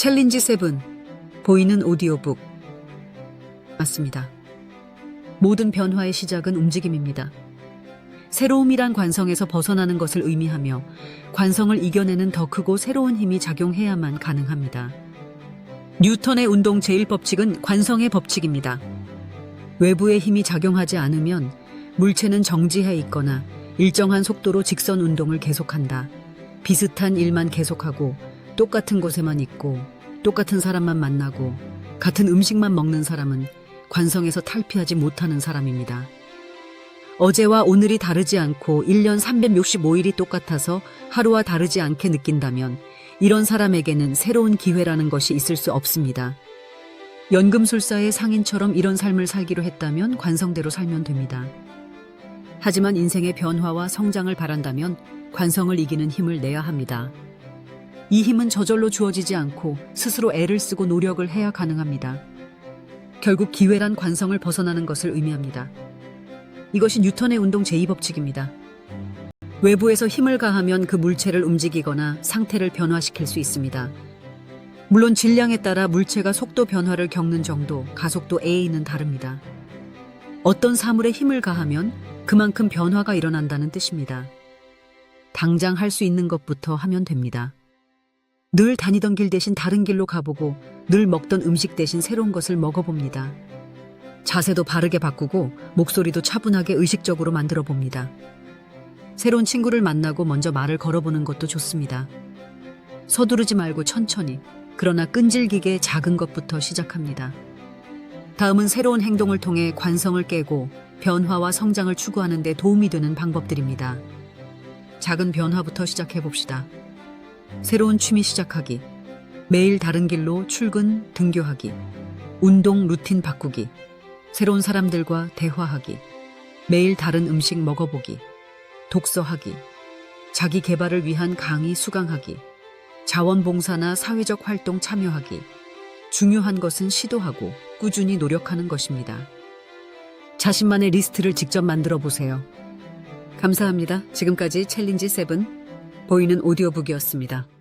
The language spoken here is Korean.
챌린지 7 보이는 오디오북 맞습니다. 모든 변화의 시작은 움직임입니다. 새로움이란 관성에서 벗어나는 것을 의미하며 관성을 이겨내는 더 크고 새로운 힘이 작용해야만 가능합니다. 뉴턴의 운동 제1법칙은 관성의 법칙입니다. 외부의 힘이 작용하지 않으면 물체는 정지해 있거나 일정한 속도로 직선 운동을 계속한다. 비슷한 일만 계속하고 똑같은 곳에만 있고 똑같은 사람만 만나고 같은 음식만 먹는 사람은 관성에서 탈피하지 못하는 사람입니다. 어제와 오늘이 다르지 않고 1년 365일이 똑같아서 하루와 다르지 않게 느낀다면 이런 사람에게는 새로운 기회라는 것이 있을 수 없습니다. 연금술사의 상인처럼 이런 삶을 살기로 했다면 관성대로 살면 됩니다. 하지만 인생의 변화와 성장을 바란다면 관성을 이기는 힘을 내야 합니다. 이 힘은 저절로 주어지지 않고 스스로 애를 쓰고 노력을 해야 가능합니다. 결국 기회란 관성을 벗어나는 것을 의미합니다. 이것이 뉴턴의 운동 제2법칙입니다. 외부에서 힘을 가하면 그 물체를 움직이거나 상태를 변화시킬 수 있습니다. 물론 질량에 따라 물체가 속도 변화를 겪는 정도, 가속도 A는 다릅니다. 어떤 사물에 힘을 가하면 그만큼 변화가 일어난다는 뜻입니다. 당장 할 수 있는 것부터 하면 됩니다. 늘 다니던 길 대신 다른 길로 가보고 늘 먹던 음식 대신 새로운 것을 먹어봅니다. 자세도 바르게 바꾸고 목소리도 차분하게 의식적으로 만들어 봅니다. 새로운 친구를 만나고 먼저 말을 걸어보는 것도 좋습니다. 서두르지 말고 천천히, 그러나 끈질기게 작은 것부터 시작합니다. 다음은 새로운 행동을 통해 관성을 깨고 변화와 성장을 추구하는 데 도움이 되는 방법들입니다. 작은 변화부터 시작해 봅시다. 새로운 취미 시작하기, 매일 다른 길로 출근, 등교하기, 운동 루틴 바꾸기, 새로운 사람들과 대화하기, 매일 다른 음식 먹어보기, 독서하기, 자기 개발을 위한 강의 수강하기, 자원봉사나 사회적 활동 참여하기. 중요한 것은 시도하고 꾸준히 노력하는 것입니다. 자신만의 리스트를 직접 만들어 보세요. 감사합니다. 지금까지 챌린지 7 보이는 오디오북이었습니다.